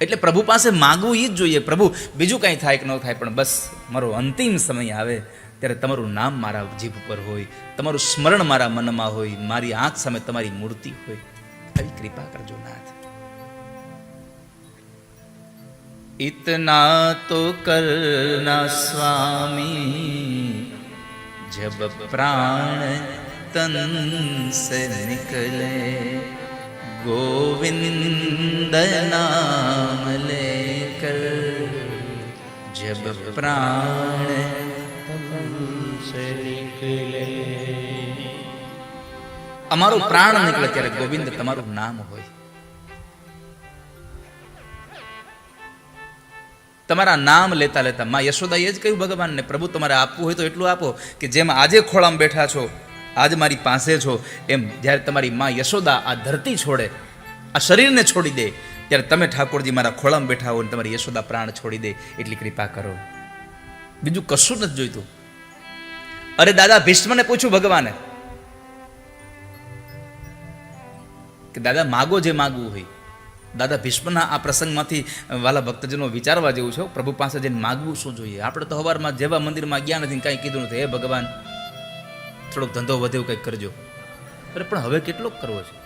એટલે પ્રભુ પાસે માગવું એ જ જોઈએ. પ્રભુ, બીજું કંઈ થાય કે ન થાય, પણ બસ મારો અંતિમ સમય આવે ત્યારે તમારું નામ મારા જીભ પર હોય, તમારું સ્મરણ મારા મનમાં હોય, મારી આંખ સામે તમારી મૂર્તિ હોય. આવી કૃપા કરજો નાથ. ઇતના તો કરના સ્વામી, જબ પ્રાણ તન સે નિકલે गोविंद नाम लेकर जब प्राण અમારો પ્રાણ નીકળે ત્યારે ગોવિંદ તમારું નામ હોય તમારા નામ લેતા લેતા માં યશોદાએ જ કહ્યું ભગવાનને પ્રભુ તમારે આપવું હોય તો એટલું આપો કે જેમ આજે ખોળામાં બેઠા છો આજ મારી પાસે છો. એમ જ્યારે તમારી માં યશોદા આ ધરતી છોડે, આ શરીરને છોડી દે, ત્યારે તમે ઠાકોરજી મારા ખોળામાં બેઠા હો અને તમારી યશોદા પ્રાણ છોડી દે એટલી કૃપા કરો. બીજું કશું નથી જોઈતું. અરે દાદા, ભીષ્મને પૂછ્યું ભગવાને. કે દાદા, માગો જે માગવું હોય. દાદા, ભીષ્મના આ પ્રસંગમાંથી વાલા ભક્તજનો વિચારવા જેવું છે પ્રભુ પાસે જઈને માગવું શું જોઈએ? આપણે તો હવારમાં જેવા મંદિરમાં ગયા નથી કાંઈ કીધું નથી. હે ભગવાન થોડોક ધંધો વધે કંઈક કરજો. અરે, પણ હવે કેટલોક કરવો છે?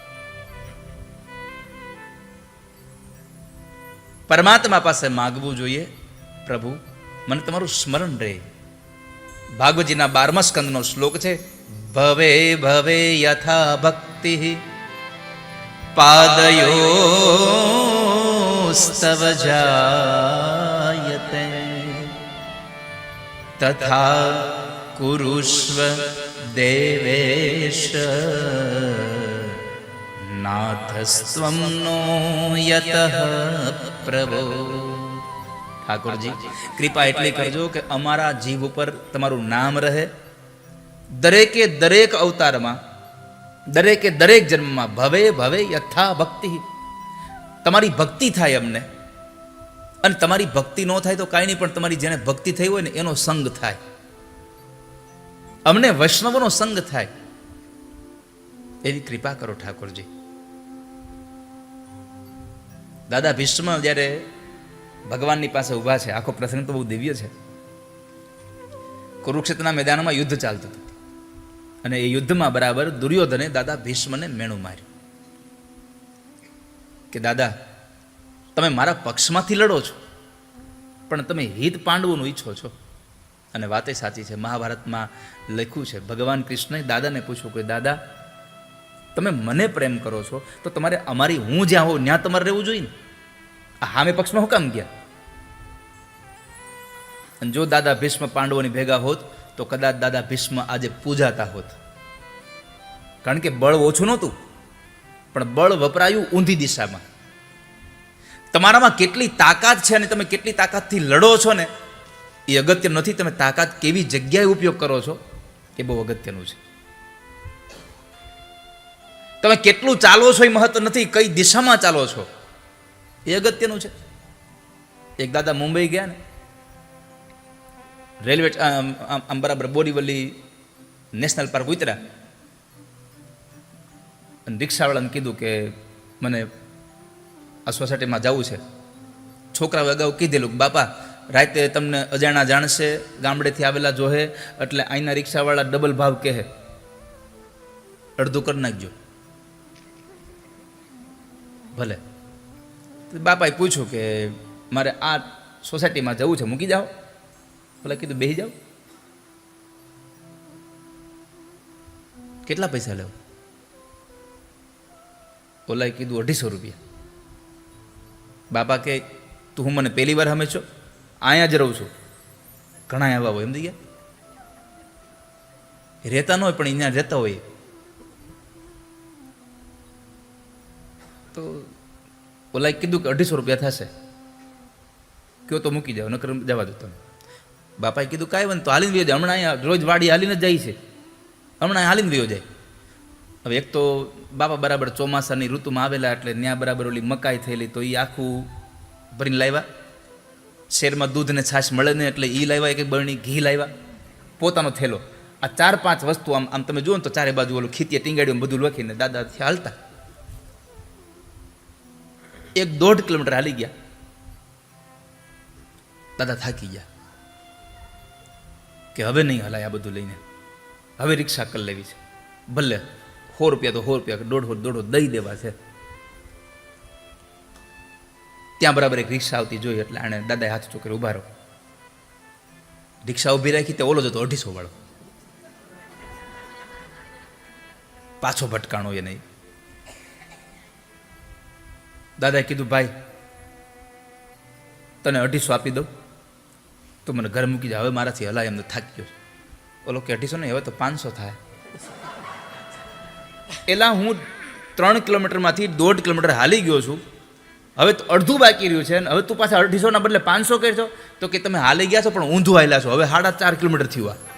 પરમાત્મા પાસે માગવું જોઈએ, પ્રભુ, મને તમારું સ્મરણ રહે. ભાગવતજીના બારમા સ્કંદનો શ્લોક છે, ભવે ભવે યથા ભક્તિ પાદયોસ્તવ જાયતે. તથા કુરુષ્વ દેવેશ નાથસ્ત્વમ નો યત પ્રભો ઠાકોરજી કૃપા એટલી કરજો કે અમારા જીવ ઉપર તમારું નામ રહે. દરેકે દરેક અવતારમાં, દરેકે દરેક જન્મમાં ભવે ભવે યથા ભક્તિ. તમારી ભક્તિ થાય અમને. અને તમારી ભક્તિ ન થાય તો કાંઈ નહીં, પણ તમારી જેને ભક્તિ થઈ હોય ને એનો સંગ થાય. અમને વૈષ્ણવનો સંગ થાય. એવી કૃપા કરો ઠાકોરજી. દાદા ભીષ્મ જ્યારે ભગવાનની પાસે ઊભા છે, આખો પ્રસંગ તો બહુ દિવ્ય છે. કુરુક્ષેત્રના મેદાનમાં યુદ્ધ ચાલતું હતું. અને એ યુદ્ધમાં બરાબર દુર્યોધને દાદા ભીષ્મને મેણું માર્યું. કે દાદા, તમે મારા પક્ષમાંથી લડો છો, પણ તમે હિત પાંડવોનું ઈચ્છો છો. અને વાતે સાચી છે. મહાભારતમાં લખ્યું છે, ભગવાન કૃષ્ણએ દાદાને પૂછ્યું કે, દાદા, તમે મને પ્રેમ કરો છો, તો તમારે અમારી હું જ્યાં હોઉં, ત્યાં તમારે રહેવું જોઈએ હામે પક્ષમાં હું કામ ગયા? અને જો દાદા ભીષ્મ પાંડવોની ભેગા હોત, તો કદાચ દાદા ભીષ્મ આજે પૂજાતા હોત. કારણ કે બળ ઓછું નહોતું, પણ બળ વપરાયું ઊંધી દિશામાં. તમારામાં કેટલી તાકાત છે અને તમે કેટલી તાકાતથી લડો છો ને એ અગત્ય નથી. તમે તાકાત કેવી જગ્યાએ ઉપયોગ કરો છો એ બહુ અગત્યનું છે. તમે કેટલું ચાલો છો એ મહત્વ નથી, કઈ દિશામાં ચાલો છો એ અગત્યનું છે. એક દાદા મુંબઈ ગયા ને, રેલવે આમ બરાબર બોરીવલી નેશનલ પાર્ક ઉતર્યા. અને રિક્ષાવાળાને કીધું કે મને આ સોસાયટીમાં જવું છે. છોકરાઓ અગાઉ કીધેલું બાપા રાતે તમને અજાણા જાણશે, ગામડેથી આવેલા જોહે, એટલે અહીંના રિક્ષાવાળા ડબલ ભાવ કહે, અડધું કરી નાખજો. ભલે. બાપાએ પૂછ્યું કે, મારે આ સોસાયટીમાં જવું છે, મૂકી જાઓ. ભલે કીધું બેસી જાઓ. કેટલા પૈસા લેવો? ઓલાએ કીધું, અઢીસો રૂપિયા. બાપા કે તું હું મને પહેલી વાર હમે છો? અહીંયા જ રહું છું. ઘણા એવા હોય એમ ગયા? રહેતા ન હોય, પણ અહીંયા રહેતા હોય. તો ઓલાએ કીધું કે અઢીસો રૂપિયા થશે. કયો તો મૂકી જાઓ નકર જવા દો તમે. બાપાએ કીધું કાંઈ વાંધો તો હાલીને વયો હમણાં અહીંયા રોજ વાડી હાલીને જ જાય છે. હમણાં હાલીને વયો જાય. હવે એક તો બાપા બરાબર ચોમાસાની ઋતુમાં આવેલા એટલે ત્યાં બરાબર ઓલી મકાઈ થયેલી તો એ આખું ભરીને લાવ્યા. શેરમાં દૂધ ને છાશ મળે ને એટલે એ લાવ્યા, એક બરણી ઘી લાવ્યા. પોતાનો થેલો. આ ચાર પાંચ વસ્તુ, આમ આમ તમે જુઓ ને તો ચારે બાજુ ઓલું ખીતીએ ટીંગાડ્યું બધું લખીને દાદા હાલતા. એક દોઢ કિલોમીટર હાલી ગયા. દાદા થાકી ગયા. કે હવે નહીં હલાય આ બધું લઈને. હવે રિક્ષા કરી લેવી છે. ભલે, સો રૂપિયા તો સો રૂપિયા, દોઢસો દોઢસો દઈ દેવા છે. ત્યાં બરાબર એક રિક્ષા આવતી જોઈ એટલે આણે દાદાએ હાથ ચોકરી ઊભા રહો. રિક્ષા ઊભી રાખી તે ઓલો જતો અઢીસો વાળો. પાછો ભટકાણો એ નહીં. દાદાએ કીધું, ભાઈ, તને અઢીસો આપી દઉં. તો મને ઘર મૂકી જા. હવે મારાથી હલાય એમને થાકી ગયો ઓલો કે, અઢીસો નહીં, હવે તો પાંચસો થાય. એલા હું ત્રણ કિલોમીટરમાંથી દોઢ કિલોમીટર હાલી ગયો છું. હવે અડધું બાકી રહ્યું છે હવે તું પાછા અઢીસોના બદલે પાંચસો કરશો તો કે તમે હાલી ગયા છો પણ ઊંધું હાલ્યા છો. હવે સાડા ચાર કિલોમીટર થયું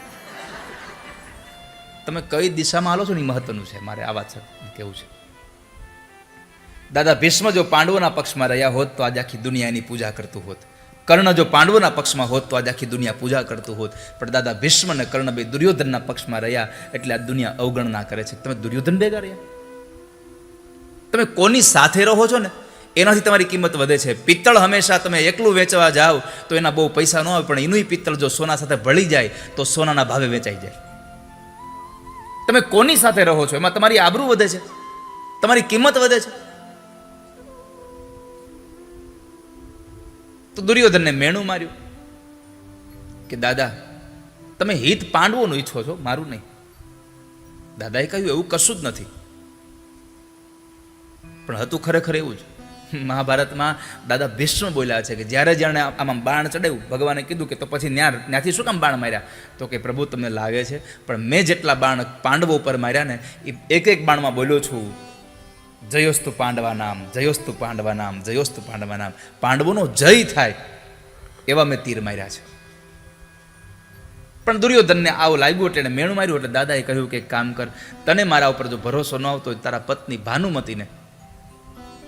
તમે કઈ દિશામાં હાલો છો ને એ મહત્વનું છે મારે આ વાત કેવું છે? દાદા, ભીષ્મ જો પાંડવોના પક્ષમાં રહ્યા હોત તો આજે આખી દુનિયાની પૂજા કરતું હોત. કર્ણ જો પાંડવોના પક્ષમાં હોત તો આજે આખી દુનિયા પૂજા કરતું હોત. પણ દાદા, ભીષ્મ અને કર્ણ બે દુર્યોધનના પક્ષમાં રહ્યા એટલે આ દુનિયા અવગણના કરે છે. તમે દુર્યોધન ભેગા રહ્યા? તમે કોની સાથે રહો છો ને? એનાથી તમારી કિંમત વધે છે. પિત્તળ હંમેશા તમે એકલું વેચવા જાઓ તો એના બહુ પૈસા ન આવે પણ એનું પિત્તળ જો સોના સાથે ભળી જાય તો સોનાના ભાવે વેચાઈ જાય. તમે કોની સાથે રહો છો? એમાં તમારી આબરૂ વધે છે. તમારી કિંમત વધે છે. તો દુર્યોધનને મેણું માર્યું કે, દાદા, તમે હિત પાંડવોનું ઈચ્છો છો? મારું નહીં. દાદાએ કહ્યું, એવું કશું જ નથી. પણ હતું ખરેખર એવું જ. મહાભારતમાં દાદા ભીષ્મ બોલ્યા છે કે જ્યારે જ્યારે આમાં બાણ ચડાવ્યું, ભગવાને કીધું કે તો પછી ન્યા ત્યાંથી શું કામ બાણ માર્યા? તો કે પ્રભુ તમને લાગે છે, પણ મેં જેટલા બાણ પાંડવો ઉપર માર્યા ને, એ એક એક બાણમાં બોલ્યો છું, જયોસ્તુ પાંડવા નામ, જયોસ્તુ પાંડવા નામ, જયોસ્તુ પાંડવા નામ. પાંડવોનો જય થાય એવા મેં તીર માર્યા છે. પણ દુર્યોધનને આવું લાગ્યું એટલે એણે મેણું માર્યું એટલે દાદાએ કહ્યું કે કામ કર, તને મારા ઉપર જો ભરોસો ન આવતો તારા પત્ની ભાનુમતીને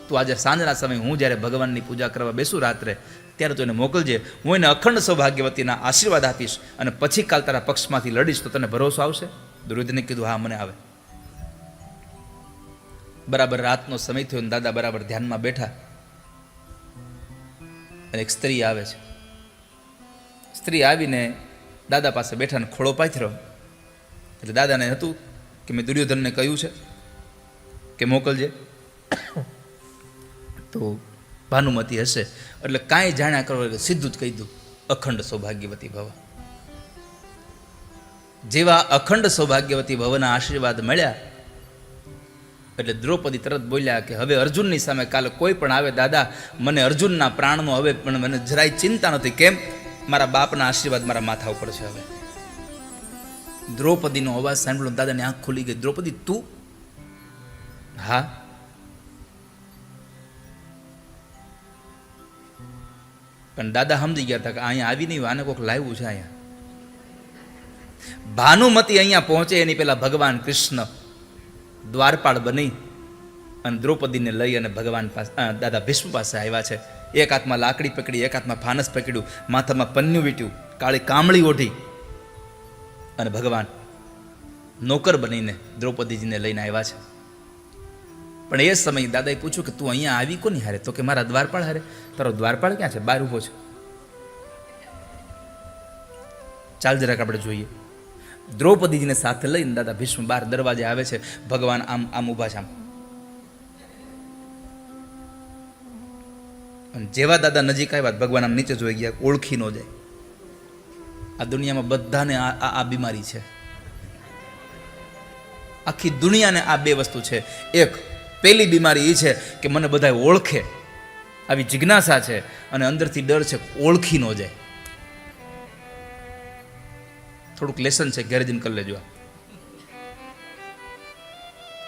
તું આજે સાંજના સમયે હું જ્યારે ભગવાનની પૂજા કરવા બેસું રાત્રે, ત્યારે તું એને મોકલજે. હું એને અખંડ સૌભાગ્યવતીના આશીર્વાદ આપીશ અને પછી કાલ તારા પક્ષમાંથી લડીશ તો તને ભરોસો આવશે? દુર્યોધને કીધું, હા, મને આવે. બરાબર રાતનો સમય થયો દાદા બરાબર ધ્યાનમાં બેઠા. અને એક સ્ત્રી આવે છે. સ્ત્રી આવીને દાદા પાસે બેઠા ને ખોળો પાથર્યો. એટલે દાદાને હતું કે મેં દુર્યોધનને કહ્યું છે કે મોકલજે. તો ભાનુમતી હશે. એટલે કાંઈ જાણ્યા કરો સીધું જ કહી દઉં, અખંડ સૌભાગ્યવતી ભવ. જેવા અખંડ સૌભાગ્યવતી ભવના આશીર્વાદ મળ્યા, એટલે દ્રૌપદી તરત બોલ્યા કે હવે અર્જુનની સામે કાલે કોઈ પણ આવે દાદા, મને અર્જુનના પ્રાણનો હવે પણ મને જરાય ચિંતા નથી. કેમ? મારા બાપના આશીર્વાદ મારા માથા ઉપર છે હવે. દ્રૌપદીનો અવાજ સાંભળ્યો, દાદાની આંખ ખુલી ગઈ. દ્રૌપદી, તું? હા? પણ દાદા સમજી ગયા હતા કે અહીંયા આવી નહીં કોઈક લાવ્યું છે અહીંયા. ભાનુમતી અહીંયા પહોંચે, એની પહેલા ભગવાન કૃષ્ણ દ્વારપાળ બની અને દ્રૌપદીને લઈ અને ભગવાન પાસે દાદા ભીષ્મ પાસે આવ્યા છે. એક હાથમાં લાકડી પકડી, એક હાથમાં ફાનસ પકડ્યું, માથામાં પન્યું વીટ્યું, કાળી કામળી ઓઢી અને ભગવાન નોકર બનીને દ્રૌપદીજીને લઈને આવ્યા છે. પણ એ સમયે દાદાએ પૂછ્યું કે તું અહીંયા આવી કોની હારે? તો કે મારા દ્વારપાળ હારે. તારો દ્વારપાળ ક્યાં છે? બહાર ઊભો છે. ચાલ જરાક આપણે જોઈએ. દ્રૌપદીજીને સાથે લઈને દાદા ભીષ્મ બહાર દરવાજે આવે છે. ભગવાન આમ આમ ઊભા છે આમ. જેવા દાદા નજીક આવ્યા ભગવાન આમ નીચે જોઈ ગયા, ઓળખી ન જાય. આ દુનિયામાં બધાને આ- આ બીમારી છે. આખી દુનિયાને આ બે વસ્તુ છે. એક પહેલી બીમારી એ છે કે મને બધા ઓળખે. આવી જિજ્ઞાસા છે અને અંદરથી ડર છે ઓળખી ન જાય. થોડુંક લેસન છે, ઘેર જઈને કરી લેજો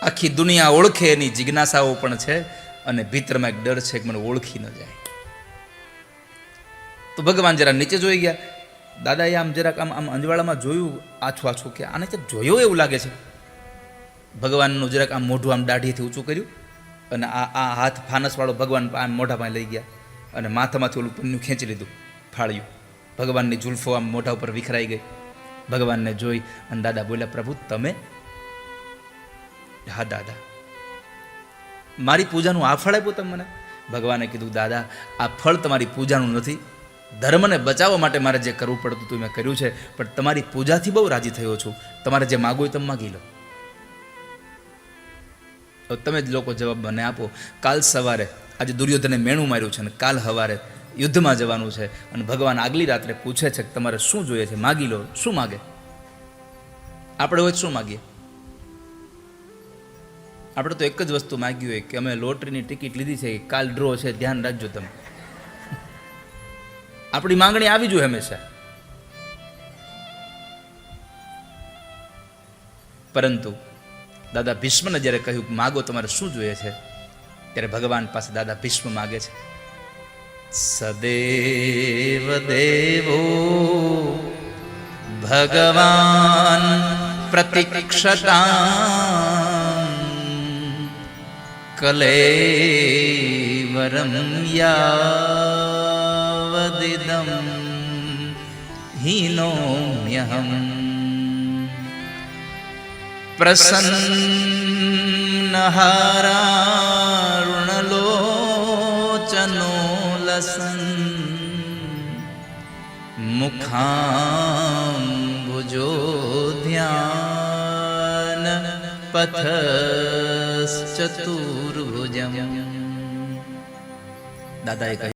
આખી દુનિયા ઓળખે, એની જિજ્ઞાસાઓ પણ છે અને ભીતરમાં એક ડર છે કે મને ઓળખી ન જાય. તો ભગવાન જરા નીચે જોઈ ગયા. દાદાએ આમ જરાક આમ આમ અંજવાળામાં જોયું આછું આછું કે આને ક્યાંક જોયો એવું લાગે છે? ભગવાનનું જરાક આમ મોઢું આમ દાઢીથી ઊંચું કર્યું અને આ આ હાથ ફાનસવાળો ભગવાન આમ મોઢામાં લઈ ગયા અને માથામાંથી ઓલું પન્નું ખેંચી લીધું, ફાળ્યું. ભગવાનની જુલ્ફો આમ મોઢા ઉપર વિખરાઈ ગઈ. ભગવાનને જોઈ અને દાદા બોલ્યા, પ્રભુ, તમે? હા, દાદા. મારી પૂજાનું આ ફળ આપ્યું તમે મને? ભગવાને કીધું, દાદા, આ ફળ તમારી પૂજાનું નથી. ધર્મને બચાવવા માટે મારે જે કરવું પડતું હતું મેં કર્યું છે, પણ તમારી પૂજાથી બહુ રાજી થયો છું. તમારે જે માગવું એ તમે માગી લો. તમે જ લોકો જવાબ મને આપો. કાલ સવારે આજે દુર્યોધને મેણું માર્યું છે અને કાલ સવારે યુદ્ધમાં જવાનું છે અને ભગવાન આગલી રાત્રે પૂછે છે કે તમારે શું જોઈએ છે? માગી લો. શું માગે? આપણે હોય શું માગીએ? આપણે તો એક જ વસ્તુ માગ્યું હોય કે અમે લોટરીની ટિકિટ લીધી છે કાલ ડ્રો છે, ધ્યાન રાખજો તમે. આપણી માંગણી આવી જોઈએ હંમેશા. પરંતુ દાદા ભીષ્મને જ્યારે કહ્યું, માગો તમારે શું જોઈએ છે? ત્યારે ભગવાન પાસે દાદા ભીષ્મ માગે છે, સદેવ દેવો, ભગવાન પ્રતિક્ષતા કલેવરમ યાવદિદમ, હીનોમ્યહમ. પ્રસન્નહારારુણલોચનો લસન મુખાંબુજો ધ્યાન પથશ્ચતુર્ભુજમ દાદાએ કહ્યું